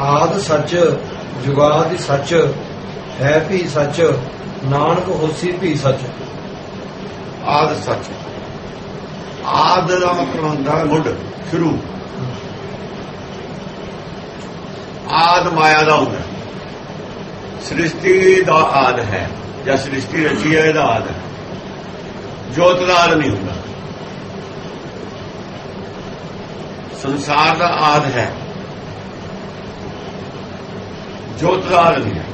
ਆਦ ਸੱਚ, ਜੁਗਾਦ ਸੱਚ, ਹੈ ਵੀ ਸੱਚ, ਨਾਨਕ ਹੋਸੀ ਵੀ ਸੱਚ। ਆਦ ਸੱਚ। ਆਦ ਦਾ ਮਤਲਬ ਹੁੰਦਾ ਮੁੱਢ ਸ਼ੁਰੂ। ਆਦ ਮਾਇਆ ਦਾ ਹੁੰਦਾ। ਸ੍ਰਿਸ਼ਟੀ ਦਾ ਆਦ ਹੈ, ਜਾਂ ਸ੍ਰਿਸ਼ਟੀ ਰਚੀ ਹੈ, ਇਹਦਾ ਆਦ ਹੈ। ਜੋਤ ਦਾ ਆਦ ਨਹੀਂ ਹੁੰਦਾ। ਸੰਸਾਰ ਦਾ ਆਦ ਹੈ। ਜੋਤ ਦਾ ਆਦ ਨਹੀਂ ਹੈ।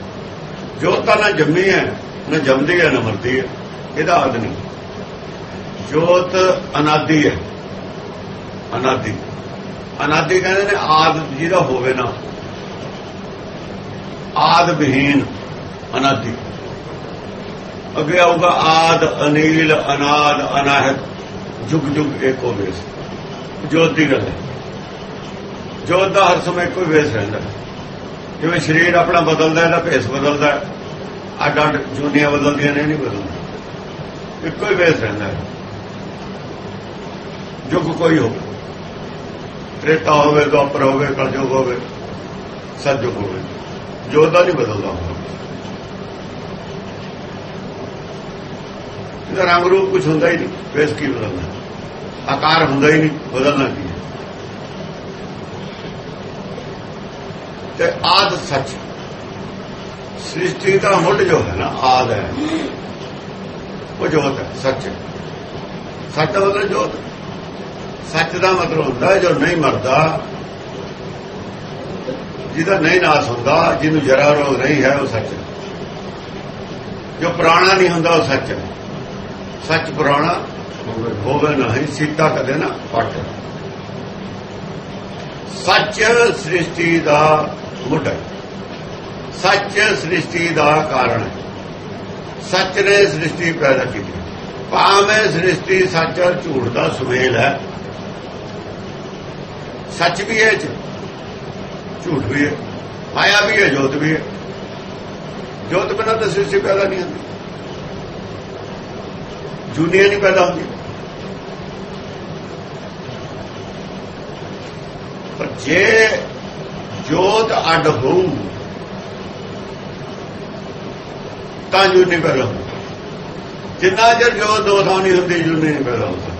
ਜੋਤ ਤਾਂ ਨਾ ਜੰਮੀ ਹੈ, ਨਾ ਜੰਮਦੀ ਹੈ, ਨਾ ਮਰਦੀ ਹੈ, ਇਹਦਾ ਆਦ ਨਹੀਂ। ਜੋਤ ਅਨਾਦੀ ਹੈ। ਅਨਾਦੀ। ਅਨਾਦੀ ਕਹਿੰਦੇ ਨੇ ਆਦ ਜਿਹਦਾ ਹੋਵੇ ਨਾ। ਆਦ ਵਿਹੀਨ, ਅਨਾਦੀ। ਅੱਗੇ ਆਊਗਾ ਆਦ, ਅਨੀਲ, ਅਨਾਦ, ਅਨਾਹਤ। ਜੁਗ ਜੁਗ ਏਕੋ ਵੇਸ। ਜੋਤ ਦੀ ਗੱਲ ਹੈ। ਜੋਤ ਦਾ ਹਰ ਸਮੇਂ ਕੋਈ ਵੇਸ ਰਹਿੰਦਾ ਹੈ। ਜਿਵੇਂ ਸਰੀਰ ਆਪਣਾ ਬਦਲਦਾ ਇਹਦਾ ਭੇਸ ਬਦਲਦਾ ਅੱਡ ਅੱਡ ਜੂਨੀਆਂ ਬਦਲਦੀਆਂ ਨੇ ਨਹੀਂ ਬਦਲਦਾ ਇੱਕੋ ਹੀ ਵੇਸ ਰਹਿੰਦਾ ਹੈ। ਜੁਗ ਕੋਈ ਹੋਵੇ। ਤ੍ਰੇਤਾ ਹੋਵੇ, ਦੁਆਪਰ ਹੋਵੇ, ਕਲਯੁਗ ਹੋਵੇ ਸਤਜੁਗ ਹੋਵੇ। ਜੋਤ ਦਾ ਨਹੀਂ ਬਦਲਦਾ ਹੁੰਦਾ ਇਹਦਾ ਰੰਗ ਰੂਪ ਕੁਝ ਹੁੰਦਾ ਹੀ ਨਹੀਂ। ਵੇਸ ਕੀ ਬਦਲਦਾ ਆਕਾਰ ਹੁੰਦਾ ਹੀ ਨਹੀਂ, ਬਦਲਣਾ ਕੀ ਤੇ ਆਦ ਸੱਚ। ਸ੍ਰਿਸ਼ਟੀ ਦਾ ਮੁੱਢ ਜੋ ਹੈ ਨਾ, ਆਦ ਹੈ। ਉਹ ਜੋਤ ਹੈ, ਸੱਚ। ਸੱਚ ਦਾ ਮਤਲਬ ਜੋਤ। ਸੱਚ ਦਾ ਮਤਲਬ ਹੁੰਦਾ ਜੋ ਨਹੀਂ ਮਰਦਾ, ਜਿਹਦਾ ਨਹੀਂ ਨਾਸ ਹੁੰਦਾ, ਜਿਹਨੂੰ ਜਰਾ ਰੋਗ ਨਹੀਂ ਹੈ, ਉਹ ਸੱਚ ਜੋ ਪੁਰਾਣਾ ਨਹੀਂ ਹੁੰਦਾ, ਉਹ ਸੱਚ ਸੱਚ ਪੁਰਾਣਾ ਹੋਵੇ ਨਹੀਂ, ਸੀਤਾ ਕਦੇ ਨਾ ਪਟ ਸੱਚ ਸ੍ਰਿਸ਼ਟੀ ਦਾ ਮੁੱਢ ਹੈ। ਸੱਚ ਸ੍ਰਿਸ਼ਟੀ ਦਾ ਕਾਰਨ ਹੈ। ਸੱਚ ਨੇ ਸ੍ਰਿਸ਼ਟੀ ਪੈਦਾ ਕੀਤੀ। ਭਾਵੇਂ ਸ੍ਰਿਸ਼ਟੀ ਸੱਚ ਔਰ ਝੂਠ ਦਾ ਸੁਮੇਲ ਹੈ। ਸੱਚ ਵੀ ਹੈ ਇਹ 'ਚ। ਝੂਠ ਵੀ ਹੈ। ਮਾਇਆ ਵੀ ਹੈ, ਜੋਤ ਵੀ ਹੈ। ਜੋਤ ਬਿਨਾਂ ਤਾਂ ਸ੍ਰਿਸ਼ਟੀ ਪੈਦਾ ਨਹੀਂ ਹੁੰਦੀ। ਜੁਨੀਆਂ ਨਹੀਂ ਪੈਦਾ ਹੁੰਦੀ ਪਰ ਜੇ ਜੋਤ ਅੱਡ ਹੋਊ, ਤਾਂ ਜੁਨੀ ਪੈਦਾ ਹੁੰਦੀ ਜਿੰਨਾ ਚਿਰ ਜੋਤ ਦੋ ਥਾਂ ਨਹੀਂ ਹੁੰਦੀ ਜੁਨੀ ਨਹੀਂ ਪੈਦਾ ਹੁੰਦਾ।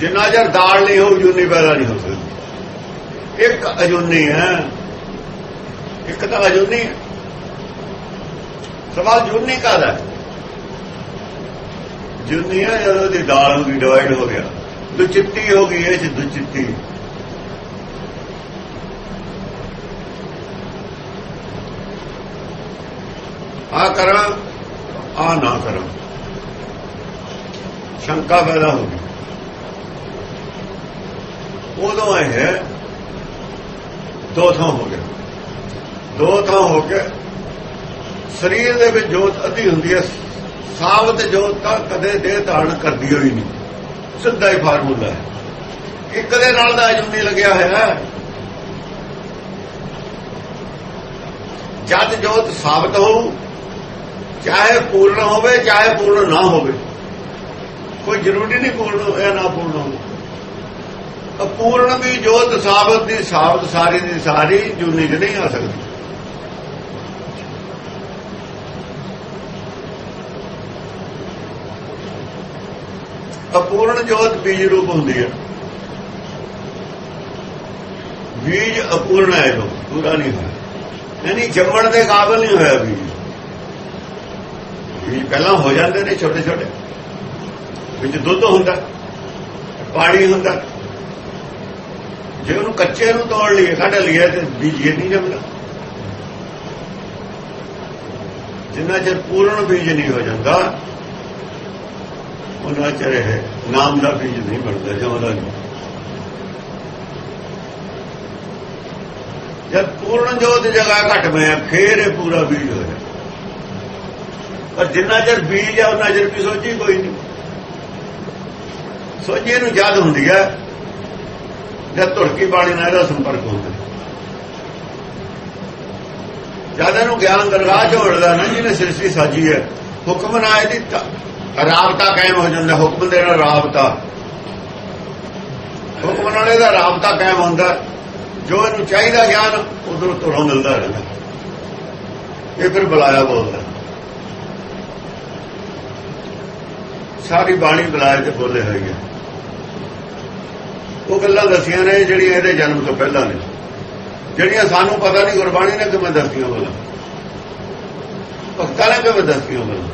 ਜਿੰਨਾ ਚਿਰ ਦਾਲ ਨਹੀਂ ਹੋਊ ਜੁਨੀ ਪੈਦਾ ਨਹੀਂ ਹੋ ਸਕਦੀ ਇੱਕ ਅਜੂਨੀ ਹੈ। ਇੱਕ ਤਾਂ ਅਜੂਨੀ ਹੈ। ਸਵਾਲ ਜੁਨੀ ਕਾਹਦਾ ਹੈ ਹੈ ਜਦੋਂ ਦੀ ਦਾਲ ਹੋ ਗਈ ਡਿਵਾਈਡ ਹੋ ਗਿਆ। ਦੁਚਿੱਤੀ ਹੋ ਗਈ, ਇਹ ਚ ਦੁਚਿੱਤੀ ਆ ਕਰਾਂ, ਆ ਨਾ ਕਰਾਂ। ਸ਼ੰਕਾ ਪੈਦਾ ਹੋ ਗਈ। ਉਦੋਂ ਇਹ ਹੈ ਦੋ ਥਾਂ ਹੋ ਗਿਆ। ਦੋ ਥਾਂ ਹੋ ਕੇ ਸਰੀਰ ਦੇ ਵਿੱਚ ਜੋਤ ਅੱਧੀ ਹੁੰਦੀ ਹੈ ਸਾਬਤ ਜੋਤ ਤਾਂ ਕਦੇ ਦੇਹ ਧਾਰਨ ਕਰਦੀ ਹੋਈ ਨਹੀਂ। ਸਿੱਧਾ ਹੀ ਫਾਰਮੂਲਾ ਹੈ। ਇੱਕ ਦੇ ਨਾਲ ਦਾ ਅਜੂਨੀ ਲੱਗਿਆ ਹੋਇਆ। ਹੈ ਜਦ ਜੋਤ ਸਾਬਤ ਹੋਊ ਚਾਹੇ ਪੂਰਨ ਹੋਵੇ, ਚਾਹੇ ਪੂਰਨ ਨਾ ਹੋਵੇ। ਕੋਈ ਜ਼ਰੂਰੀ ਨਹੀਂ ਪੂਰਨ ਹੋਵੇ ਨਾ ਪੂਰਨ ਹੋਵੇ। ਅਪੂਰਨ ਵੀ ਜੋਤ ਸਾਬਤ ਦੀ ਸਾਬਤ, ਸਾਰੀ ਦੀ ਸਾਰੀ ਜੁਨੀ ਚ ਨਹੀਂ ਆ ਸਕਦੀ। ਅਪੂਰਨ ਜੋਤ ਬੀਜ ਰੂਪ ਹੁੰਦੀ ਹੈ। ਬੀਜ ਅਪੂਰਨ ਹੈ ਜੋ ਪੂਰਾ ਨਹੀਂ ਹੋਇਆ। ਯਾਨੀ ਜੰਮਣ ਦੇ ਕਾਬਲ ਨਹੀਂ ਹੋਇਆ ਬੀਜ। ਬੀਜ ਪਹਿਲਾਂ ਹੋ ਜਾਂਦੇ ਨੇ ਛੋਟੇ ਛੋਟੇ। ਵਿੱਚ ਦੁੱਧ ਹੁੰਦਾ, ਪਾਣੀ ਹੁੰਦਾ। ਜੇ ਉਹਨੂੰ ਕੱਚੇ ਨੂੰ ਤੋੜ ਲਈਏ ਕੱਢ ਲਈਏ ਤੇ ਬੀਜ ਇਹ ਨਹੀਂ ਜੰਮਦਾ। ਜਿੰਨਾ ਚਿਰ ਪੂਰਨ ਬੀਜ ਨਹੀਂ ਹੋ ਜਾਂਦਾ, ਉਹਨਾਂ ਚਿਰ ਇਹ ਨਾਮ ਦਾ ਬੀਜ ਨਹੀਂ ਬਣਦਾ ਜਮਦਾ ਨਹੀਂ। ਜਦ ਪੂਰਨ ਜੋਤ ਜਗ੍ਹਾ ਘਟ ਮੈਂ, ਫੇਰ ਇਹ ਪੂਰਾ ਬੀਜ ਹੋ ਜਾਂਦਾ ਪਰ ਜਿੰਨਾ ਚਿਰ ਬੀਜ ਹੈ ਉਹਨਾਂ ਚਿਰ ਵੀ ਸੋਚੀ ਕੋਈ ਨਹੀਂ। ਸੋਚੀ ਨੂੰ ਯਾਦ ਹੁੰਦੀ ਹੈ ਜਦ ਧੁੜਕੀ ਬਾਣੀ ਨਾਲ ਇਹਦਾ ਸੰਪਰਕ ਹੁੰਦਾ। ਜਦ ਇਹਨੂੰ ਗਿਆਨ ਦਰਗਾਹ ਝੋੜਦਾ ਨਾ, ਜਿਹਨੇ ਸ੍ਰਿਸ਼ਟੀ ਸਾਜੀ ਹੈ, ਹੁਕਮ ਨਾਲ ਇਹਦੀ ਰਾਬਤਾ ਕਾਇਮ ਹੋ ਜਾਂਦਾ, ਹੁਕਮ ਦੇ ਨਾਲ ਰਾਬਤਾ। ਹੁਕਮ ਨਾਲ ਇਹਦਾ ਰਾਬਤਾ ਕਾਇਮ ਹੁੰਦਾ। ਜੋ ਇਹਨੂੰ ਚਾਹੀਦਾ ਗਿਆਨ, ਉਧਰੋਂ ਤੁਰੋਂ ਮਿਲਦਾ ਰਹਿੰਦਾ। ਇਹ ਫਿਰ ਬੁਲਾਇਆ ਬੋਲਦਾ। ਸਾਰੀ ਬਾਣੀ ਬੁਲਾਏ ਤੇ ਬੋਲੇ ਹੋਈ ਹੈ ਉਹ ਗੱਲਾਂ ਦੱਸੀਆਂ ਨੇ ਜਿਹੜੀਆਂ ਇਹਦੇ ਜਨਮ ਤੋਂ ਪਹਿਲਾਂ ਨੇ। ਜਿਹੜੀਆਂ ਸਾਨੂੰ ਪਤਾ ਨਹੀਂ ਗੁਰਬਾਣੀ ਨੇ ਕਿਵੇਂ ਦੱਸੀਆਂ ਬੋਲਾਂ। ਭਗਤਾਂ ਨੇ ਕਿਵੇਂ ਦੱਸੀਆਂ ਬੋਲਾਂ।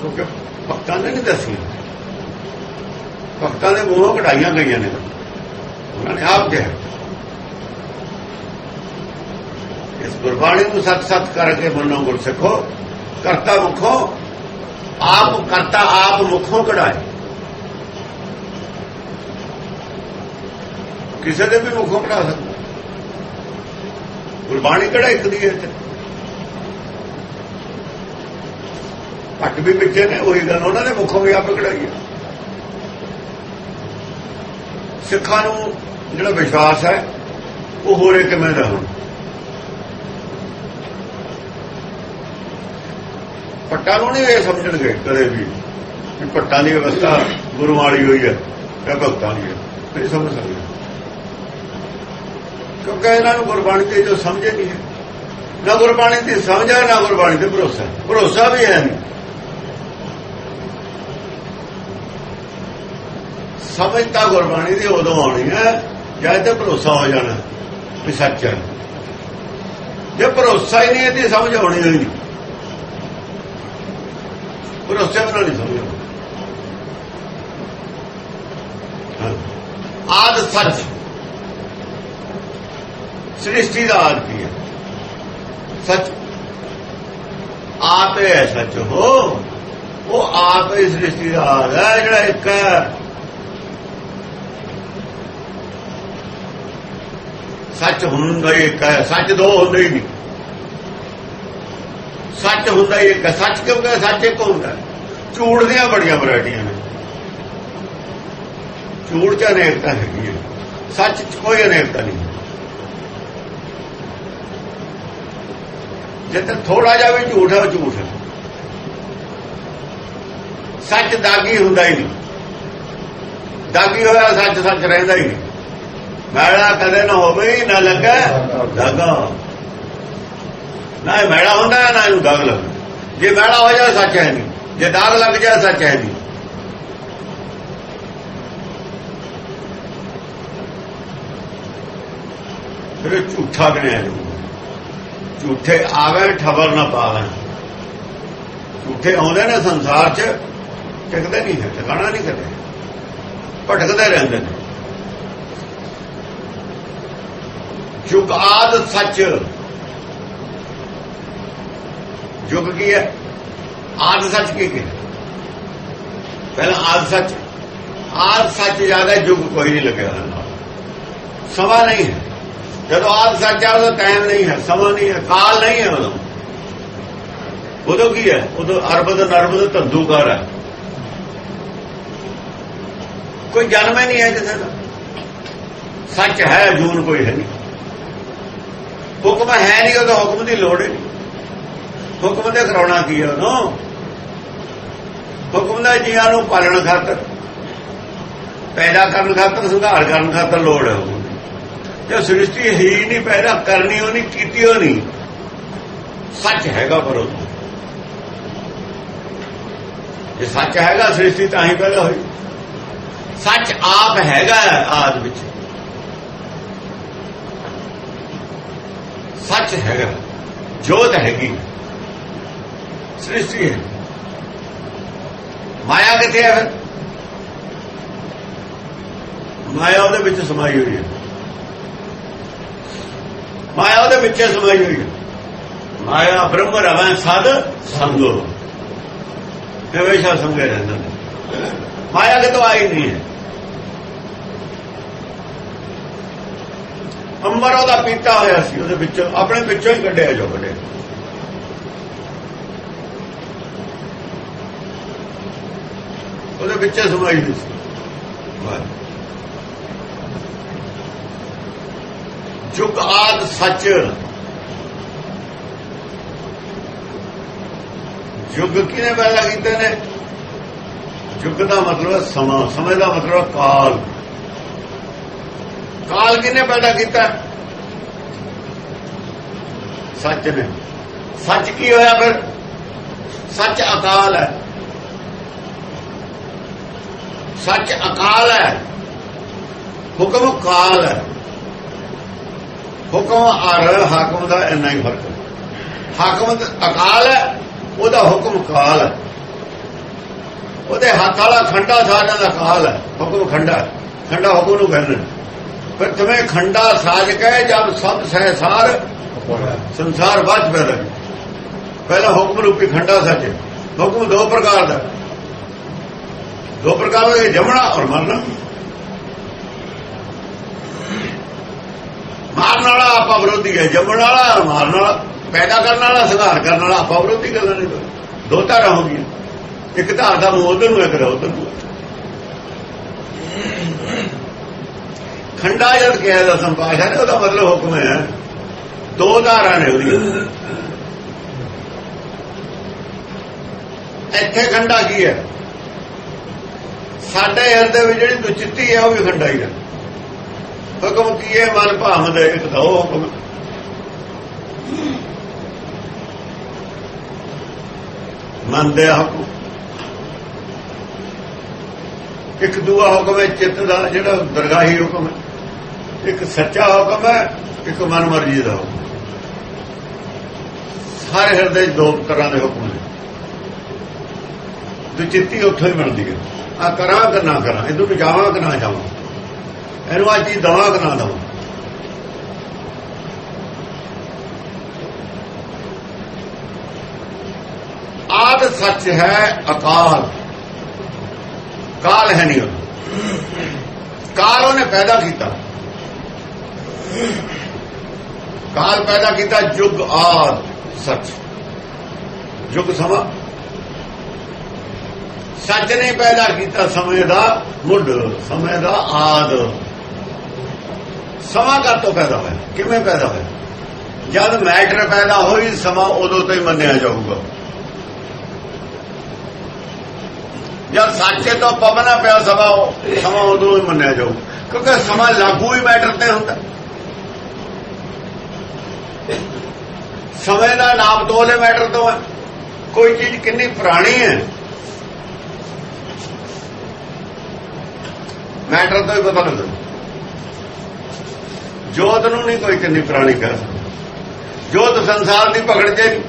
ਕਿਉਂਕਿ ਭਗਤਾਂ ਨੇ ਨਹੀਂ ਦੱਸੀਆਂ। ਭਗਤਾਂ ਦੇ ਮੂੰਹੋਂ ਕਢਾਈਆਂ ਗਈਆਂ ਨੇ। ਉਹਨਾਂ ਨੇ ਆਪ ਕਿਹਾ। ਇਸ ਗੁਰਬਾਣੀ ਨੂੰ ਸੱਚ ਸੱਚ ਕਰਕੇ ਮੰਨੋ ਗੁਰਸਿੱਖੋ, ਕਰਤਾ ਮੁਖੋ ਆਪ ਕਰਤਾ ਆਪ ਮੁਖੋਂ ਕਢਾਏ। ਕਿਸੇ ਦੇ ਵੀ ਮੁਖੋਂ ਕਢਾ ਸਕਦਾ। ਗੁਰਬਾਣੀ ਕਢਾਈ ਇੱਕ ਦੀ ਹੈ ਇੱਥੇ? ਪੱਟ ਵੀ ਪਿੱਛੇ ਨੇ, ਉਹੀ ਗੱਲ ਉਹਨਾਂ ਨੇ ਮੁਖੋਂ ਵੀ ਆਪ ਕਢਾਈ ਹੈ। ਸਿੱਖਾਂ ਨੂੰ ਜਿਹੜਾ ਵਿਸ਼ਵਾਸ ਹੈ, ਉਹ ਹੋਰੇ ਕਿਵੇਂ ਦਾ ਹੁਣ ਪੱਟਾਂ ਨੂੰ ਨਹੀਂ ਇਹ ਸਮਝਣਗੇ ਕਦੇ ਵੀ? ਕਿ ਪੱਟਾਂ ਦੀ ਅਵਸਥਾ ਗੁਰੂ ਵਾਲੀ ਹੋਈ ਹੈ ਜਾਂ ਭਗਤਾਂ ਦੀ ਹੈ ਨਹੀਂ ਸਮਝ ਸਕਦੇ ਕਿਉਂਕਿ ਇਹਨਾਂ ਨੂੰ ਗੁਰਬਾਣੀ ਤੇ ਜੋ ਸਮਝੇ ਨਹੀਂ ਹੈ। ਨਾ ਗੁਰਬਾਣੀ ਦੀ ਸਮਝ ਹੈ, ਨਾ ਗੁਰਬਾਣੀ ਤੇ ਭਰੋਸਾ। ਭਰੋਸਾ ਵੀ ਹੈ ਨਹੀਂ। ਸਮਝ ਤਾਂ ਗੁਰਬਾਣੀ ਦੀ ਉਦੋਂ ਆਉਣੀ ਹੈ, ਜਦ ਤੇ ਭਰੋਸਾ ਹੋ ਜਾਣਾ ਵੀ ਸੱਚ ਹੈ। ਜੇ ਭਰੋਸਾ ਹੀ ਨਹੀਂ ਇਹਦੀ ਸਮਝ ਆਉਣੀ ਹੋਈ ਨਹੀਂ। ਭਰੋਸੇ ਬਿਨਾਂ ਨਹੀਂ ਸਮਝ ਆਉਣੀ ਆਦ ਸੱਚ ਸ੍ਰਿਸ਼ਟੀ ਦਾ ਆਦ ਕੀ ਹੈ ਸੱਚ ਆਪ ਹੈ ਸੱਚ ਹੋ ਉਹ ਆਪ ਹੀ ਸ੍ਰਿਸ਼ਟੀ ਦਾ ਆਦ ਹੈ ਜਿਹੜਾ ਇੱਕ ਹੈ ਸੱਚ ਹੁੰਦਾ ਹੀ ਇੱਕ ਹੈ ਸੱਚ ਦੋ ਹੁੰਦੇ ਹੀ ਨਹੀਂ ਸੱਚ ਹੁੰਦਾ ਹੀ ਇੱਕ, ਸੱਚ ਕਿਉਂ ਕਹੇ ਸੱਚ ਇੱਕ ਹੁੰਦਾ। ਝੂਠ ਦੀਆਂ ਬੜੀਆਂ ਵੈਰਾਈਟੀਆਂ ਨੇ। ਝੂਠ ਚ ਅਨੇਕਤਾ ਹੈਗੀ ਹੈ। ਸੱਚ ਚ ਕੋਈ ਅਨੇਕਤਾ ਨਹੀਂ। ਜਿੱਥੇ ਥੋੜਾ ਜਿਹਾ ਵੀ ਝੂਠ ਹੈ, ਉਹ ਝੂਠ ਹੈ। ਸੱਚ ਦਾਗੀ ਹੁੰਦਾ ਹੀ ਨਹੀਂ। ਦਾਗੀ ਹੋਇਆ, ਸੱਚ ਸੱਚ ਰਹਿੰਦਾ ਹੀ ਨਹੀਂ। ਮੈਲਾ ਕਦੇ ਨਾ ਹੋਵੇ, ਨਾ ਲੱਗਾ ਦਾਗਾ ਨਾ ਇਹ ਮੈੜਾ ਹੁੰਦਾ ਨਾ ਇਹਨੂੰ ਦਾਗ ਲੱਗਦਾ ਜੇ ਮੈਲਾ ਹੋ ਜਾਏ ਸੱਚ ਹੈ ਨਹੀਂ। ਜੇ ਦਾਗ ਲੱਗ ਜਾਏ ਸੱਚ ਹੈ ਨਹੀਂ। ਫਿਰ ਇਹ ਝੂਠਾ ਬਣਿਆ ਜਾਊਗਾ ਝੂਠੇ ਆਵੇ, ਠਬਰ ਨਾ ਪਾਵੇ। ਝੂਠੇ ਆਉਂਦੇ ਨੇ ਸੰਸਾਰ 'ਚ, ਟਿਕਦੇ ਨਹੀਂ ਹੈ, ਟਿਕਾਣਾ ਨਹੀਂ ਕਰਦੇ। ਭਟਕਦੇ ਰਹਿੰਦੇ ਨੇ। ਯੁਗ ਆਦ ਸੱਚ ਯੁੱਗ ਕੀ ਹੈ? ਆਦ ਸੱਚ ਕੀ ਹੈ ਪਹਿਲਾਂ ਆਦ ਸੱਚ। ਆਦ ਸੱਚ ਜ਼ਿਆਦਾ ਯੁੱਗ ਕੋਈ ਨਹੀਂ ਲੱਗਿਆ ਉਹਦੇ ਨਾਲ। ਸਮਾਂ ਨਹੀਂ ਹੈ। ਜਦੋਂ ਆਦ ਸੱਚ ਆ, ਉਦੋਂ ਟਾਈਮ ਨਹੀਂ ਹੈ, ਸਮਾਂ ਨਹੀਂ ਹੈ, ਕਾਲ ਨਹੀਂ ਹੈ ਉਦੋਂ। ਉਦੋਂ ਕੀ ਹੈ? ਉਦੋਂ ਅਰਬਦ ਨਰਬਦ ਧੰਦੂਕਾਰ ਹੈ। ਕੋਈ ਜਨਮ ਹੀ ਨਹੀਂ ਹੈ ਕਿਸੇ ਦਾ। ਸੱਚ ਹੈ, ਜੂਨ ਕੋਈ ਹੈ ਨਹੀਂ। ਹੁਕਮ ਹੈ ਨਹੀਂ ਉਹਦਾ ਹੁਕਮ ਦੀ ਲੋੜ ਹੀ ਨਹੀਂ। ਹੁਕਮ ਦੇ ਕਰਾਉਣਾ ਕੀ ਹੈ ਉਹਨੂੰ? ਹੁਕਮ ਦਾ ਜੀਆਂ ਨੂੰ ਪਾਲਣ ਖਾਤਰ, ਪੈਦਾ ਕਰਨ ਖਾਤਰ ਸੁਧਾਰ ਕਰਨ ਖਾਤਰ ਲੋੜ ਹੈ ਹੁਕਮ ਸ੍ਰਿਸ਼ਟੀ ਹੀ ਨਹੀਂ ਪੈਦਾ ਕਰਨੀ ਉਹ ਨਹੀਂ ਕੀਤੀ ਉਹ ਨਹੀਂ। ਸੱਚ ਹੈਗਾ ਪਰ ਉਹ। ਜੇ ਸੱਚ ਹੈਗਾ, ਸ੍ਰਿਸ਼ਟੀ ਤਾਂ ਹੀ ਪੈਦਾ ਹੋਈ। ਸੱਚ ਆਪ ਹੈਗਾ ਆਦ ਵਿੱਚ। ਸੱਚ ਹੈਗਾ। ਜੋਤ ਹੈਗੀ। ਸ੍ਰਿਸ਼ਟੀ ਹੈ। ਮਾਇਆ ਕਿੱਥੇ ਹੈ ਫਿਰ? ਮਾਇਆ ਉਹਦੇ ਵਿੱਚ ਸਮਾਈ ਹੋਈ ਹੈ। ਮਾਇਆ ਉਹਦੇ ਵਿੱਚ ਸਮਾਈ ਹੋਈ ਹੈ। ਮਾਇਆ ਬ੍ਰਹਮ ਰਵਾਂ ਸਦ ਸੰਗੋ। ਹਮੇਸ਼ਾ ਸੰਗੇ ਰਹਿੰਦਾ ਨੇ ਮਾਇਆ ਕਿਤੋਂ ਆਈ ਨਹੀਂ ਹੈ। ਅੰਬਰ ਉਹਦਾ ਪੀਤਾ ਹੋਇਆ ਸੀ, ਉਹਦੇ ਵਿੱਚੋਂ, ਆਪਣੇ ਵਿੱਚੋਂ ਹੀ ਕੱਢਿਆ ਜੋ ਕੱਢਿਆ। ਉਹਦੇ ਵਿੱਚ ਸਮਾਈ ਹੋਈ ਸੀ। ਜੁਗ ਆਦ ਸੱਚ। ਯੁੱਗ ਕਿਨੇ ਪੈਦਾ ਕੀਤੇ ਨੇ? ਯੁੱਗ ਦਾ ਮਤਲਬ ਹੈ ਸਮਾਂ ਸਮੇਂ ਦਾ ਮਤਲਬ ਹੈ ਕਾਲ। ਕਾਲ ਕਿਨੇ ਪੈਦਾ ਕੀਤਾ? ਸੱਚ ਨੇ। ਸੱਚ ਕੀ ਹੋਇਆ ਫਿਰ? ਸੱਚ ਅਕਾਲ ਹੈ। ਸੱਚ ਅਕਾਲ ਹੈ। ਹੁਕਮ ਕਾਲ ਹੈ। ਹੁਕਮ ਅਰ, ਹਾਕਮ ਦਾ ਇੰਨਾ ਹੀ ਫ਼ਰਕ ਹੈ। ਹਾਕਮ ਅਕਾਲ ਹੈ, ਉਹਦਾ ਹੁਕਮ ਕਾਲ ਹੈ। ਉਹਦੇ ਹੱਥ ਵਾਲਾ ਖੰਡਾ ਸਾਜਾਂ ਦਾ ਕਾਲ ਹੈ, ਹੁਕਮ ਖੰਡਾ। ਖੰਡਾ ਹੁਕਮ ਨੂੰ ਕਹਿੰਦੇ ਪਰ ਫਿਰ ਤੁਮੇ ਖੰਡਾ ਸਾਜ ਕੇ ਜਦ ਸਭ ਸਹਿਸਾਰ ਸੰਸਾਰ ਬਾਅਦ ਪੈਦਾ ਕੀਤਾ। ਪਹਿਲਾ ਹੁਕਮ ਰੂਪੀ ਖੰਡਾ ਸੱਚ ਹੁਕਮ ਦੋ ਪ੍ਰਕਾਰ ਦਾ। ਦੋ ਪ੍ਰਕਾਰ ਦਾ ਜਮਣਾ ਔਰ ਮਰਨਾ। ਮਾਰਨ ਵਾਲਾ ਆਪਾ ਵਿਰੋਧੀ ਹੈ, ਜੰਮਣ ਵਾਲਾ ਔਰ ਮਾਰਨ ਵਾਲਾ, ਪੈਦਾ ਕਰਨ ਵਾਲਾ, ਸੁਧਾਰ ਕਰਨ ਵਾਲਾ, ਆਪਾ ਵਿਰੋਧੀ ਗੱਲਾਂ ਨੇ ਦੋ। ਦੋ ਧਾਰਾਂ ਹੋ ਗਈਆਂ। ਇੱਕ ਧਾਰ ਦਾ ਮੂੰਹ ਉਧਰ ਨੂੰ, ਇੱਕ ਦਾ ਉਧਰ ਨੂੰ। ਖੰਡਾ ਜਦ ਕਿਹਾ ਦਾ ਸੰਪਾਸ਼ ਹੈ ਉਹਦਾ ਮਤਲਬ ਹੁਕਮ ਹੈ, ਦੋ ਧਾਰਾਂ ਨੇ ਉਹਦੀਆਂ। ਇੱਥੇ ਖੰਡਾ ਕੀ ਹੈ? ਸਾਡੇ ਹਿਰਦੇ ਵਿੱਚ ਜਿਹੜੀ ਦੁਚਿੱਤੀ ਹੈ ਉਹ ਵੀ ਖੰਡਾ ਹੀ ਹੈ ਹੁਕਮ ਕੀ ਹੈ? ਮਨ ਭਾਵ ਦੇ ਇੱਕ ਦੋ ਹੁਕਮ। ਮਨ ਦੇ ਹੁਕਮ। ਇੱਕ ਦੂਆ ਹੁਕਮ ਹੈ, ਚਿੱਤ ਦਾ ਜਿਹੜਾ ਦਰਗਾਹੀ ਹੁਕਮ ਹੈ। ਇੱਕ ਸੱਚਾ ਹੁਕਮ ਹੈ, ਇੱਕ ਮਨ ਮਰਜ਼ੀ ਦਾ ਹੁਕਮ। ਸਾਰੇ ਹਿਰਦੇ ਦੋ ਤਰ੍ਹਾਂ ਦੇ ਹੁਕਮ ਨੇ। ਦੁਚਿੱਤੀ ਉੱਥੋਂ ਹੀ ਮਿਲਦੀ ਹੈ। ਆ ਕਰਾਂ ਕਿ ਨਾ ਕਰਾਂ, ਇਹਨੂੰ ਨੂੰ ਕਿ ਨਾ ਜਾਵਾਂ? ਇਹਨੂੰ ਆ ਚੀਜ਼ ਦਵਾਂ ਕਿ ਨਾ ਦਵਾਂ? ਆਦ ਸੱਚ ਹੈ ਅਕਾਲ। ਕਾਲ ਹੈ ਨਹੀਂ ਉਹ ਕਾਲ ਉਹਨੇ ਪੈਦਾ ਕੀਤਾ। ਕਾਲ ਪੈਦਾ ਕੀਤਾ ਜੁਗ ਆਦ ਸੱਚ। ਜੁਗ ਸਮਾਂ। ਸੱਚ ਨੇ ਪੈਦਾ ਕੀਤਾ ਸਮੇਂ ਦਾ ਮੁੱਢ, ਸਮੇਂ ਦਾ ਆਦ। ਸਮਾਂ ਕਦ ਤੋਂ ਪੈਦਾ ਹੋਇਆ? ਕਿਵੇਂ ਪੈਦਾ ਹੋਇਆ? ਜਦ ਮੈਟਰ ਪੈਦਾ ਹੋਈ, ਸਮਾਂ ਉਦੋਂ ਤੋਂ ਹੀ ਮੰਨਿਆ ਜਾਊਗਾ। ਜਦ ਸੱਚੇ ਤੋਂ ਪਵਨਾ ਪਿਆ ਸਮਾਂ ਸਮਾਂ ਉਦੋਂ ਹੀ ਮੰਨਿਆ ਜਾਊ ਕਿਉਂਕਿ ਸਮਾਂ ਲਾਗੂ ਹੀ ਮੈਟਰ ਤੇ ਹੁੰਦਾ। ਸਮੇਂ ਦਾ ਨਾਮ ਤੋਲੇ ਮੈਟਰ ਤੋਂ ਹੈ। ਕੋਈ ਚੀਜ਼ ਕਿੰਨੀ ਪੁਰਾਣੀ ਹੈ ਮੈਟਰ ਤੋਂ ਹੀ ਪਤਾ ਲੱਗਦਾ ਜੋਤ ਨੂੰ ਨਹੀਂ ਕੋਈ ਕਿੰਨੀ ਪੁਰਾਣੀ ਕਹਿ ਸਕਦਾ ਜੋਤ ਸੰਸਾਰ ਦੀ ਪਕੜ ਚ ਨਹੀਂ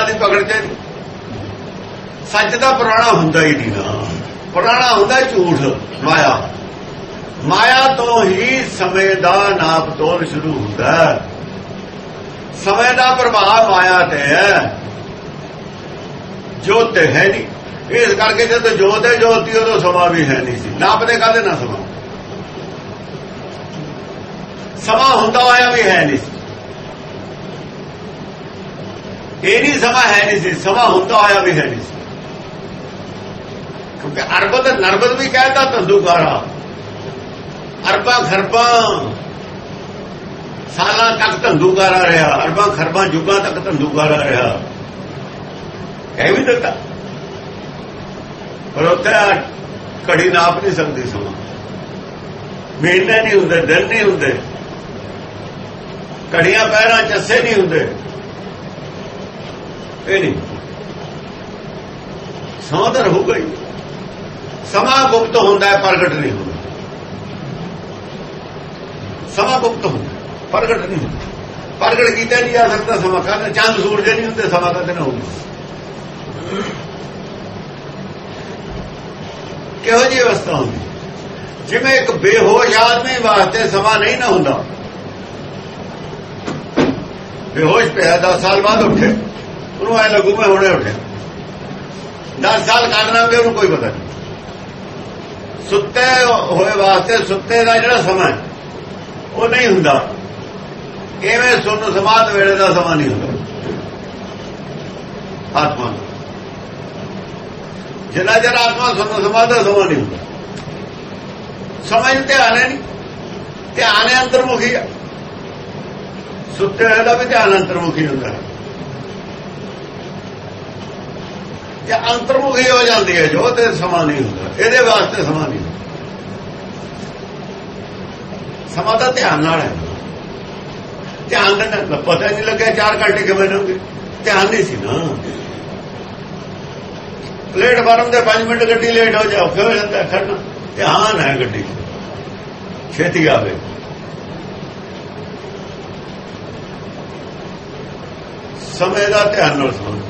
ਦੀ ਪਕੜ ਚ ਨਹੀਂ ਸੱਚ ਦਾ ਪੁਰਾਣਾ ਹੁੰਦਾ ਹੀ ਨਹੀਂ ਨਾ। ਪੁਰਾਣਾ ਹੁੰਦਾ ਝੂਠ। ਮਾਇਆ। ਮਾਇਆ ਤੋਂ ਹੀ ਸਮੇਂ ਦਾ ਨਾਪ ਤੋਲ ਸ਼ੁਰੂ ਹੁੰਦਾ ਹੈ। ਸਮੇਂ ਦਾ ਪ੍ਰਭਾਵ ਮਾਇਆ ਤੇ ਹੈ। ਜੋਤ ਤੇ ਹੈ ਨਹੀਂ। ਇਸ ਕਰਕੇ ਜਦੋਂ ਜੋਤ ਹੈ, ਜੋਤੀ ਉਦੋਂ ਸਮਾਂ ਵੀ ਹੈ ਨਹੀਂ ਸੀ। ਨਾਪਦੇ ਕਾਹਦੇ ਨਾ ਸਮਾਂ? ਸਮਾਂ ਹੁੰਦਾ ਹੋਇਆ ਵੀ ਹੈ ਨਹੀਂ ਸੀ। ਇਹ ਨਹੀਂ ਸਮਾਂ ਹੈ ਨਹੀਂ ਸੀ, ਸਮਾਂ ਹੁੰਦਾ ਹੋਇਆ ਵੀ ਹੈ ਨਹੀਂ ਸੀ। ਕਿਉਂਕਿ ਅਰਬਦ ਨਰਬਦ ਵੀ ਕਹਿੰਦਾ ਤੰਦੂਕਾਰਾ। ਅਰਬਾਂ ਖਰਬਾਂ, ਸਾਲਾਂ ਤੱਕ ਧੰਦੂਕਾਰਾ ਰਿਹਾ। ਅਰਬਾਂ ਖਰਬਾਂ ਯੁੱਗਾਂ ਤੱਕ ਧੰਦੂਕਾਰਾ ਰਿਹਾ। ਕਹਿ ਵੀ ਦਿੱਤਾ। ਪਰ ਉੱਥੇ ਘੜੀ ਨਾਪ ਨਹੀਂ ਸਕਦੀ ਸਮਾਂ। ਮਹੀਨੇ ਨਹੀਂ ਹੁੰਦੇ, ਦਿਨ ਨਹੀਂ ਹੁੰਦੇ। ਘੜੀਆਂ ਪੈਰਾਂ ਚੱਸੇ ਨਹੀਂ ਹੁੰਦੇ। ਇਹ ਨਹੀਂ। ਸਮਾਂ ਤਾਂ ਰਹੂਗਾ ਸਮਾਂ ਗੁਪਤ ਹੁੰਦਾ ਹੈ, ਪ੍ਰਗਟ ਨਹੀਂ ਹੁੰਦਾ। ਸਮਾਂ ਗੁਪਤ ਹੁੰਦਾ ਪ੍ਰਗਟ ਨਹੀਂ ਹੁੰਦਾ। ਪ੍ਰਗਟ ਕੀਤਾ ਨਹੀਂ ਜਾ ਸਕਦਾ ਸਮਾਂ। ਕਹਿੰਦੇ ਚੰਦ ਸੂਰਜ ਨਹੀਂ ਹੁੰਦੇ, ਸਮਾਂ ਕਦੇ ਨਾ ਹੋਊਗਾ ਕਿਹੋ ਜਿਹੀ ਅਵਸਥਾ ਹੁੰਦੀ? ਜਿਵੇਂ ਇੱਕ ਬੇਹੋਸ਼ ਆਦਮੀ ਵਾਸਤੇ ਸਮਾਂ ਨਹੀਂ ਨਾ ਹੁੰਦਾ। ਬੇਹੋਸ਼ ਪਿਆ 10 ਸਾਲ ਬਾਅਦ ਉੱਠੇ। ਉਹਨੂੰ ਐ ਲੱਗੂ ਮੈਂ ਹੁਣੇ ਉੱਠਿਆ। 10 ਸਾਲ ਕੱਢਣਾ ਵੀ ਉਹਨੂੰ ਕੋਈ ਪਤਾ ਨਹੀਂ। ਸੁੱਤੇ ਹੋਏ ਵਾਸਤੇ ਸੁੱਤੇ ਦਾ ਜਿਹੜਾ ਸਮਾਂ ਉਹ ਨਹੀਂ ਹੁੰਦਾ। ਕਿਵੇਂ ਸੁਣ ਸਮਾਧ ਵੇਲੇ ਦਾ ਸਮਾਂ ਨਹੀਂ ਹੁੰਦਾ। ਆਤਮਾ ਦਾ। ਜਿੰਨਾ ਚਿਰ ਆਤਮਾ ਸੁਣ ਸਮਾਧ ਦਾ ਸਮਾਂ ਨਹੀਂ ਹੁੰਦਾ। ਸਮਝ ਧਿਆਨ ਹੈ ਨਹੀਂ। ਧਿਆਨ ਹੈ ਅੰਤਰਮੁਖੀ ਹੈ ਸੁੱਤੇ ਹੋਏ ਦਾ ਵੀ ਧਿਆਨ ਅੰਤਰਮੁਖੀ ਹੁੰਦਾ ਹੈ। ਜੇ ਅੰਤਰਮੁਖੀ ਹੋ ਜਾਂਦੀ ਹੈ, ਜੋ ਤੇ ਸਮਾਂ ਨਹੀਂ ਹੁੰਦਾ। ਇਹਦੇ ਵਾਸਤੇ ਸਮਾਂ ਨਹੀਂ ਹੁੰਦਾ। ਸਮਾਂ ਤਾਂ ਧਿਆਨ ਨਾਲ ਹੈ। ਧਿਆਨ ਨਾਲ ਪਤਾ ਨਹੀਂ ਲੱਗਿਆ 4 ਘੰਟੇ ਕਿਵੇਂ ਲੰਘੇ। ਧਿਆਨ ਨਹੀਂ ਸੀ ਨਾ। ਪਲੇਟਫਾਰਮ ਤੇ 5 ਮਿੰਟ ਗੱਡੀ ਲੇਟ ਹੋ ਜਾਓ ਕਿਉਂ ਜਾਂਦਾ ਖੜਨਾ ਧਿਆਨ ਹੈ ਗੱਡੀ। ਛੇਤੀ ਆਵੇ। ਸਮੇਂ ਦਾ ਧਿਆਨ ਨਾਲ ਸਮਝ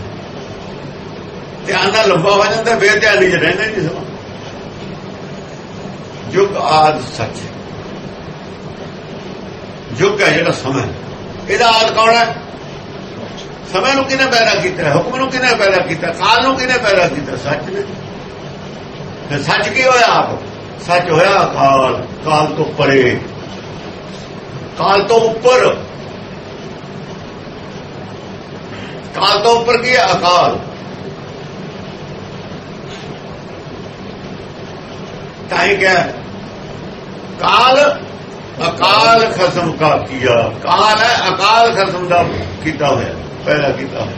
ਧਿਆਨ ਨਾਲ ਲੰਬਾ ਹੋ ਜਾਂਦਾ, ਬੇਧਿਆਨੀ ਚ ਰਹਿੰਦਾ ਹੀ ਨਹੀਂ ਸਮਾਂ ਯੁਗ ਆਦ ਸੱਚ। ਯੁਗ ਹੈ ਜਿਹੜਾ ਸਮਾਂ ਇਹਦਾ ਆਦ ਕੌਣ ਹੈ? ਸਮੇਂ ਨੂੰ ਕਿਹਨੇ ਪੈਦਾ ਕੀਤਾ? ਹੁਕਮ ਨੂੰ ਕਿਹਨੇ ਪੈਦਾ ਕੀਤਾ? ਕਾਲ ਨੂੰ ਕਿਹਨੇ ਪੈਦਾ ਕੀਤਾ? ਸੱਚ ਨੇ ਤੇ ਸੱਚ ਕੀ ਹੋਇਆ ਆਪ? ਸੱਚ ਹੋਇਆ ਕਾਲ। ਕਾਲ ਤੋਂ ਪਰੇ। ਕਾਲ ਤੋਂ ਉੱਪਰ। ਕਾਲ ਤੋਂ ਉੱਪਰ ਕੀ ਹੈ? ਅਕਾਲ। ਤਾਂ ਹੀ ਕਿਹਾ, ਕਾਲ ਅਕਾਲ ਖਸਮ ਕਾ ਕੀਆ। ਕਾਲ ਹੈ ਅਕਾਲ ਖਸਮ ਦਾ ਕੀਤਾ ਹੋਇਆ। ਪੈਦਾ ਕੀਤਾ। ਹੋਇਆ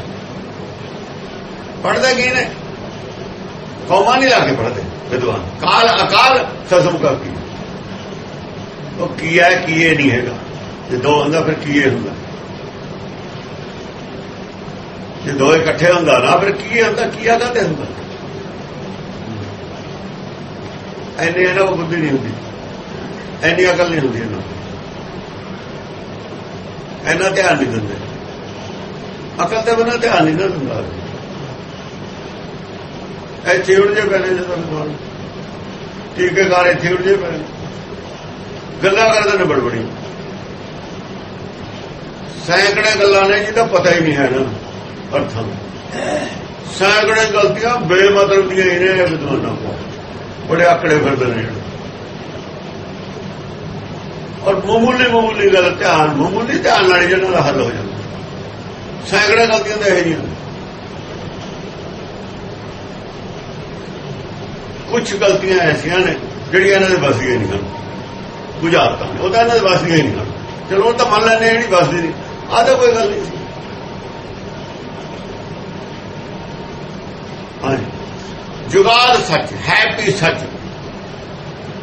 ਪੜਦੇ ਕੀ ਨੇ? ਕੌਮਾਂ ਨਹੀਂ ਲਾ ਕੇ ਪੜਦੇ ਵਿਦਵਾਨ। ਕਾਲ ਅਕਾਲ ਖਸਮ ਕਾ। ਉਹ ਕੀ ਹੈ, ਕੀ ਇਹ ਨਹੀਂ ਹੈਗਾ। ਜੇ ਦੋ ਹੁੰਦਾ ਫਿਰ ਕੀ ਇਹ ਹੁੰਦਾ? ਜੇ ਦੋ ਇਕੱਠੇ ਹੁੰਦਾ ਨਾ ਫਿਰ ਕੀ ਹੁੰਦਾ ਕੀ ਆਦਾ ਤੇ ਹੁੰਦਾ? ਐਨੇ ਇਹਨਾਂ ਕੋਲ ਬੁੱਧੀ ਨਹੀਂ ਹੁੰਦੀ। ਐਨੀ ਅਕਲ ਨਹੀਂ ਹੁੰਦੀ ਇਹਨਾਂ ਕੋਲ। ਐਨਾ ਧਿਆਨ ਨਹੀਂ ਦਿੰਦੇ। ਅਕਲ ਤੇ ਬਿਨਾਂ ਧਿਆਨ ਨਹੀਂ ਨਾ ਦਿੰਦਾ। ਐ ਚਿਉੜ ਜੇ ਪੈਣੇ ਜਦੋਂ ਕੋਲ ਠੀਕ ਹੈ ਗਾਰੇ ਚਿਉੜ ਜੇ ਪੈਣੇ। ਗੱਲਾਂ ਕਰਦੇ ਨੇ ਬੜਬੜੀ। ਸੈਂਕੜੇ ਗੱਲਾਂ ਨੇ ਜਿਹਦਾ ਪਤਾ ਹੀ ਨਹੀਂ ਹੈ ਨਾ, ਅਰਥਾਂ ਦਾ। ਸੈਂਕੜੇ ਗਲਤੀਆਂ ਬੇਮਤਲਬ ਦੀਆਂ ਹੀ ਨੇ ਵਿਦਵਾਨਾਂ ਕੋਲ। ਬੜੇ ਆਕੜੇ ਫਿਰਦੇ ਨੇ ਜਿਹੜੇ। ਔਰ ਮਾਮੂਲੀ ਮਾਮੂਲੀ ਗੱਲ, ਧਿਆਨ, ਮਾਮੂਲੀ ਧਿਆਨ ਨਾਲ ਹੀ ਜਿਹਨਾਂ ਦਾ ਹੱਲ ਹੋ ਜਾਂਦਾ। ਸੈਂਕੜੇ ਗਲਤੀਆਂ ਤਾਂ ਇਹ ਜਿਹੀਆਂ ਕੁਝ ਗਲਤੀਆਂ ਐਸੀਆਂ ਨੇ ਜਿਹੜੀਆਂ ਇਹਨਾਂ ਦੇ ਬਸ ਦੀਆਂ ਨਹੀਂ ਹਨ। ਬੁਝਾਰਤਾਂ ਉਹ ਤਾਂ ਇਹਨਾਂ ਦੇ ਬਸ ਦੀਆਂ ਨਹੀਂ ਹਨ। ਚਲੋ ਉਹ ਤਾਂ ਮੰਨ ਲੈਂਦੇ ਆ ਜਿਹੜੀ ਬਸ ਨਹੀਂ ਆਹ ਤਾਂ ਕੋਈ ਗੱਲ ਨਹੀਂ ਸੀ। ਹਾਂਜੀ ਜੁਗਾਦ ਸੱਚ, ਹੈਪੀ ਸੱਚ।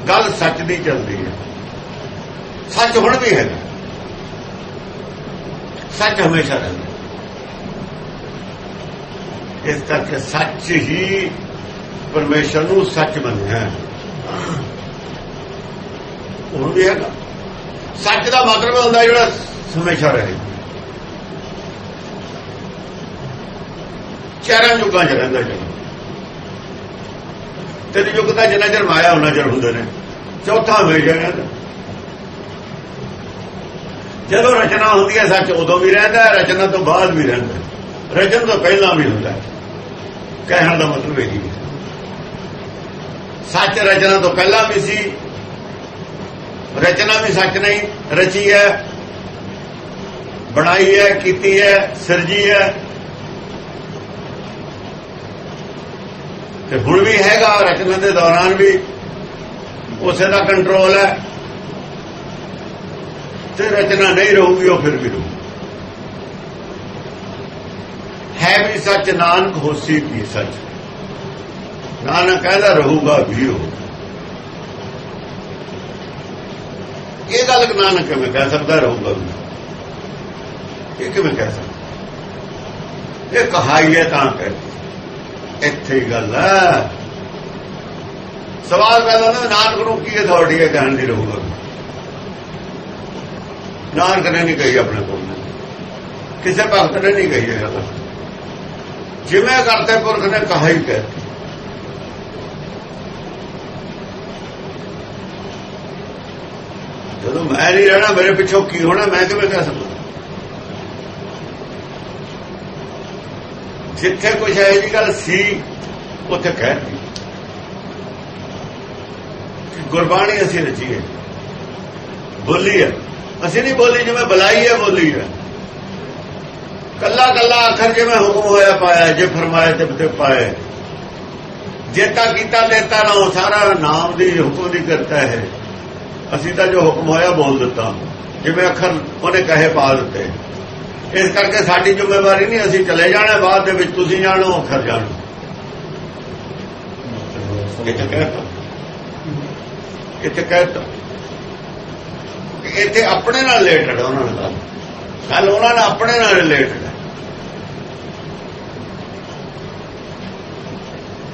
ਗੱਲ ਸੱਚ ਦੀ ਚੱਲਦੀ ਹੈ। ਸੱਚ ਹੁਣ ਵੀ ਹੈ। ਸੱਚ ਹਮੇਸ਼ਾ ਰਹਿੰਦਾ ਇਸ ਕਰਕੇ ਸੱਚ ਹੀ ਪਰਮੇਸ਼ਰ ਨੂੰ ਸੱਚ ਮੰਨਿਆ ਉਹ ਵੀ ਹੈਗਾ। ਸੱਚ ਦਾ ਮਤਲਬ ਹੁੰਦਾ ਜਿਹੜਾ ਹਮੇਸ਼ਾ ਰਹੇ। ਚਾਰਾਂ ਯੁੱਗਾਂ 'ਚ ਰਹਿੰਦਾ ਜਿਹੜਾ। ਤੇ ਯੁੱਗ ਦਾ ਜਿੰਨਾ ਚਿਰ ਮਾਇਆ ਉਹਨਾਂ ਚਿਰ ਹੁੰਦੇ ਨੇ। ਚੌਥਾ ਹਮੇਸ਼ਾ ਰਹਿੰਦਾ। ਜਦੋਂ ਰਚਨਾ ਹੁੰਦੀ ਹੈ ਸੱਚ, ਉਦੋਂ ਵੀ ਰਹਿੰਦਾ ਹੈ, ਰਚਨਾ ਤੋਂ ਬਾਅਦ ਵੀ ਰਹਿੰਦਾ ਹੈ ਰਚਨ ਤੋਂ ਪਹਿਲਾਂ ਵੀ ਹੁੰਦਾ ਹੈ। ਕਹਿਣ ਦਾ ਮਤਲਬ ਇਹ ਹੀ। ਸੱਚ ਰਚਨਾ ਤੋਂ ਪਹਿਲਾਂ ਵੀ ਸੀ। ਰਚਨਾ ਵੀ ਸੱਚ ਨਹੀਂ, ਰਚੀ ਹੈ। ਬਣਾਈ ਹੈ, ਕੀਤੀ ਹੈ, ਸਿਰਜੀ ਹੈ। ਤੇ ਹੁਣ ਵੀ ਹੈਗਾ, ਰਚਨਾ ਦੇ ਦੌਰਾਨ ਵੀ। ਉਸੇ ਦਾ ਕੰਟਰੋਲ ਹੈ। ਤੇ ਰਚਨਾ ਨਹੀਂ ਰਹੂਗੀ, ਉਹ ਫਿਰ ਵੀ ਰਹੂਗੀ। ਹੈ ਵੀ ਸੱਚ ਨਾਨਕ ਹੋਸੀ ਵੀ ਸੱਚ ਨਾਨਕ ਕਹਿੰਦਾ ਰਹੂਗਾ ਵੀ ਉਹ ਇਹ ਗੱਲ ਨਾਨਕ ਕਿਵੇਂ ਕਹਿ ਸਕਦਾ ਰਹੂਗਾ ਵੀ ਇਹ ਕਿਵੇਂ ਕਹਿ ਸਕਦਾ ਇਹ ਕਹਾਈ ਹੈ ਤਾਂ ਕਹਿ ਇੱਥੇ ਹੀ ਗੱਲ ਹੈ ਸਵਾਲ ਪੈਦਾ ਹੁੰਦਾ ਨਾਨਕ ਨੂੰ ਕੀ ਅਥਾਰਟੀ ਹੈ ਕਹਿਣ ਦੀ ਰਹੂਗਾ ਨਾਨਕ ਨੇ ਨਹੀਂ ਕਹੀ ਆਪਣੇ ਕੋਲ ਕਿਸੇ ਭਗਤ ਨੇ ਨਹੀਂ ਕਹੀ ਇਹ ਗੱਲ ਜਿਵੇਂ ਕਰਤੇ ਪੁਰਖ ਨੇ ਕਹਾ ਹੀ ਕਹਿ। ਜਦੋਂ ਮੈਂ ਨਹੀਂ ਰਹਿਣਾ, ਮੇਰੇ ਪਿੱਛੋਂ ਕੀ ਹੋਣਾ, ਮੈਂ ਕਿਵੇਂ ਕਹਿ ਸਕਦਾ? ਜਿੱਥੇ ਕੁਝ ਹੈ ਜੀ ਗੱਲ ਸੀ, ਉੱਥੇ ਕਹਿ ਦਿੱਤੀ। ਗੁਰਬਾਣੀ ਅਸੀਂ ਰਚੀ ਹੈ। ਬੋਲੀ ਹੈ। ਅਸੀਂ ਨਹੀਂ ਬੋਲੀ ਜਿਵੇਂ ਬੁਲਾਈ ਹੈ, ਬੋਲੀ ਹੈ। ਕੱਲਾ ਕੱਲਾ ਅੱਖਰ ਜਿਵੇਂ ਹੁਕਮ ਹੋਇਆ ਪਾਇਆ, ਜੇ ਫਰਮਾਏ ਤੇ ਤੇ ਪਾਏ ਜੇਤਾ ਕੀਤਾ ਦੇਤਾ ਨਾ ਸਾਰਾ ਨਾਮ ਦੀ ਹੁਕਮ ਦੀ ਕਰਤਾ ਹੈ। ਅਸੀਂ ਤਾਂ ਜੋ ਹੁਕਮ ਹੋਇਆ ਬੋਲ ਦਿੱਤਾ। ਜਿਵੇਂ ਅੱਖਰ ਉਹਨੇ ਕਹੇ ਪਾ ਦਿੱਤੇ। ਇਸ ਕਰਕੇ ਸਾਡੀ ਜ਼ਿੰਮੇਵਾਰੀ ਨਹੀਂ, ਅਸੀਂ ਚਲੇ ਜਾਣਾ, ਬਾਅਦ ਦੇ ਵਿੱਚ ਤੁਸੀਂ ਜਾਣੋ ਅੱਖਰ ਜਾਣੋ। ਕਿਤੇ ਕਹਿਤਾ? ਕਿਤੇ ਕਹਿਤਾ? ਕਿ ਇੱਥੇ ਆਪਣੇ ਨਾਲ ਰਿਲੇਟਡ ਉਹਨਾਂ ਨਾਲ ਗੱਲ। ਉਹਨਾਂ ਨਾਲ ਆਪਣੇ ਨਾਲ ਰਿਲੇਟਡ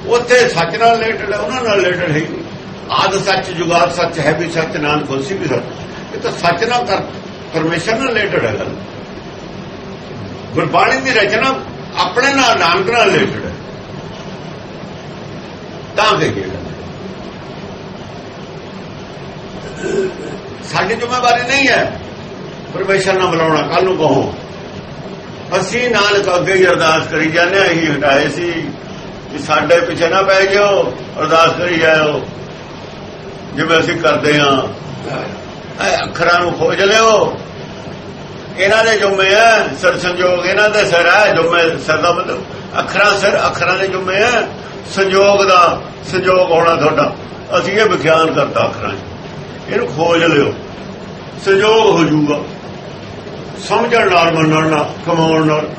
ਉੱਥੇ ਸੱਚ ਨਾਲ ਰਿਲੇਟਡ ਹੈ, ਉਹਨਾਂ ਨਾਲ ਰਿਲੇਟਡ ਹੈ ਹੀ ਆਦ ਸੱਚ, ਜੁਗਾਦ ਸੱਚ, ਹੈ ਵੀ ਸੱਚ, ਨਾਨਕ ਹੋਸੀ ਵੀ ਸੱਚ। ਇਹ ਤਾਂ ਸੱਚ ਨਾਲ ਕਰ, ਪਰਮੇਸ਼ਰ ਨਾਲ ਰਿਲੇਟਡ ਹੈ ਗੱਲ। ਗੁਰਬਾਣੀ ਦੀ ਰਚਨਾ ਆਪਣੇ ਨਾਲ, ਨਾਨਕ ਨਾਲ ਰਿਲੇਟਡ ਹੈ। ਤਾਂ ਕਹੀਏ ਗੱਲ। ਸਾਡੀ ਜ਼ਿੰਮੇਵਾਰੀ ਨਹੀਂ ਹੈ। ਪਰਮੇਸ਼ਰ ਨਾਲ ਮਿਲਾਉਣਾ ਕੱਲ ਨੂੰ ਕਹੋ। ਅਸੀਂ ਨਾਨਕ ਅੱਗੇ ਅਰਦਾਸ ਕਰੀ ਜਾਂਦੇ ਹਾਂ ਇਹੀ ਹਟਾਏ ਸੀ। ਕਿ ਸਾਡੇ ਪਿੱਛੇ ਨਾ ਪੈ ਜਿਓ, ਅਰਦਾਸ ਕਰੀ ਜਾਓ ਜਿਵੇਂ ਅਸੀਂ ਕਰਦੇ ਹਾਂ। ਅੱਖਰਾਂ ਨੂੰ ਖੋਜ ਲਿਓ। ਇਹਨਾਂ ਦੇ ਜੁਮੇ ਹੈ ਸਰ ਸੰਜੋਗ ਇਹਨਾਂ ਦੇ ਸਿਰ ਹੈ ਜੁਮੇ ਸਿਰ ਦਾ ਮਤਲਬ ਅੱਖਰਾਂ ਸਿਰ, ਅੱਖਰਾਂ ਦੇ ਜੁਮੇ ਹੈ ਸੰਜੋਗ ਦਾ ਸੰਜੋਗ ਹੋਣਾ ਤੁਹਾਡਾ। ਅਸੀਂ ਇਹ ਵਿਖਿਆਨ ਕਰਦਾ ਅੱਖਰਾਂ 'ਚ। ਇਹਨੂੰ ਖੋਜ ਲਿਓ। ਸੰਜੋਗ ਹੋ ਜਾਊਗਾ। ਸਮਝਣ ਨਾਲ, ਮੰਨਣ ਨਾਲ, ਕਮਾਉਣ ਨਾਲ।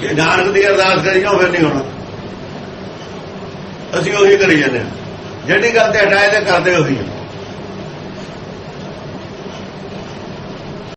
ਜੇ ਨਾਨਕ ਦੀ ਅਰਦਾਸ ਕਰੀ ਜਾਓ ਫਿਰ ਨਹੀਂ ਹੋਣਾ। ਅਸੀਂ ਉਹੀ ਕਰੀ ਜਾਂਦੇ ਹਾਂ। ਜਿਹੜੀ ਗੱਲ ਤੇ ਹਟਾਏ ਤੇ ਕਰਦੇ ਉਹੀ ਹਾਂ